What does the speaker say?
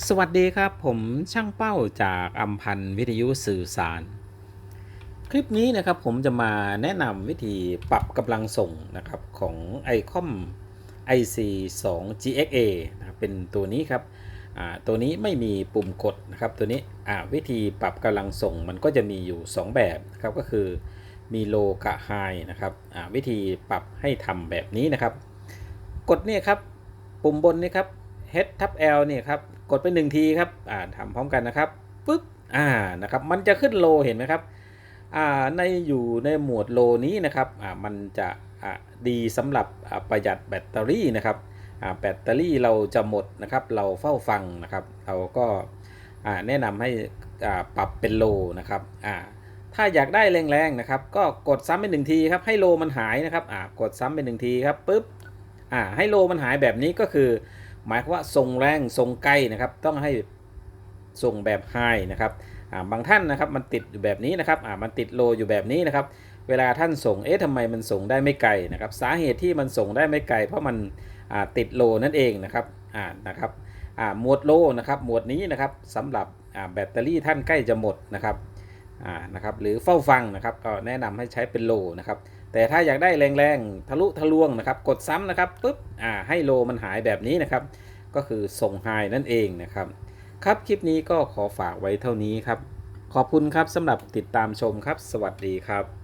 สวัสดีครับ ผมช่างเป้าจากอัมพันธ์วิทยุสื่อสาร คลิปนี้นะครับผมจะมาแนะนำวิธีปรับกำลังส่งนะครับของ ICOM IC 2 GXA นะเป็นตัวนี้ครับตัวนี้ไม่มีปุ่มกดนะครับตัวนี้วิธีปรับกำลังส่งมันก็จะมีอยู่ 2 แบบนะครับก็คือมี low กับ high นะครับวิธีปรับให้ทำแบบนี้นะครับ กดเนี่ยครับปุ่มบนนี่ครับ H ทับ L เนี่ยครับ กดไปหนึ่งทีครับอ่าทำพร้อมกันนะครับปึ๊บอ่านะครับมันจะขึ้นโลเห็นไหมครับอ่าในอยู่ในหมวดโลนี้นะครับอ่ามันจะอ่าดีสำหรับอ่าประหยัดแบตเตอรี่นะครับอ่าแบตเตอรี่เราจะหมดนะครับเราเฝ้าฟังนะครับเราก็อ่าแนะนำให้อ่าปรับเป็นโลนะครับอ่าถ้าอยากได้แรงๆนะครับ ก็กดซ้ำไปหนึ่งทีครับให้โลมันหายนะครับอ่ากดซ้ำไปหนึ่งทีครับปึ๊บอ่าให้โลมันหายแบบนี้ก็คือ หมายความว่าส่งแรงส่งไกลนะครับ ต้องให้ส่งแบบไฮนะครับาบางท่านนะครับมันติดอยู่แบบนี้นะครับมันติดโลอยู่แบบนี้นะครับ เวลาท่านส่งเอ๊ะทำไมมันส่งได้ไม่ไกลนะครับ สาเหตุที่มันส่งได้ไม่ไกล เพราะมันติดโลนั่นเองนะครับอ่านะครับหมวดโลนะครับหมวดนี้นะครับสำหรับแบตเตอรี่ท่านใกล้จะหมดนะครับ อ่านะครับหรือเฝ้าฟังนะครับก็แนะนำให้ใช้เป็นโลนะครับ แต่ถ้าอยากได้แรงๆทะลุทะลวงนะครับ กดซ้ำนะครับปุ๊บอ่าให้โลมันหายแบบนี้นะครับ ก็คือส่งไฮนั่นเองนะครับ ครับคลิปนี้ก็ขอฝากไว้เท่านี้ครับ ขอบคุณครับสำหรับติดตามชมครับ สวัสดีครับ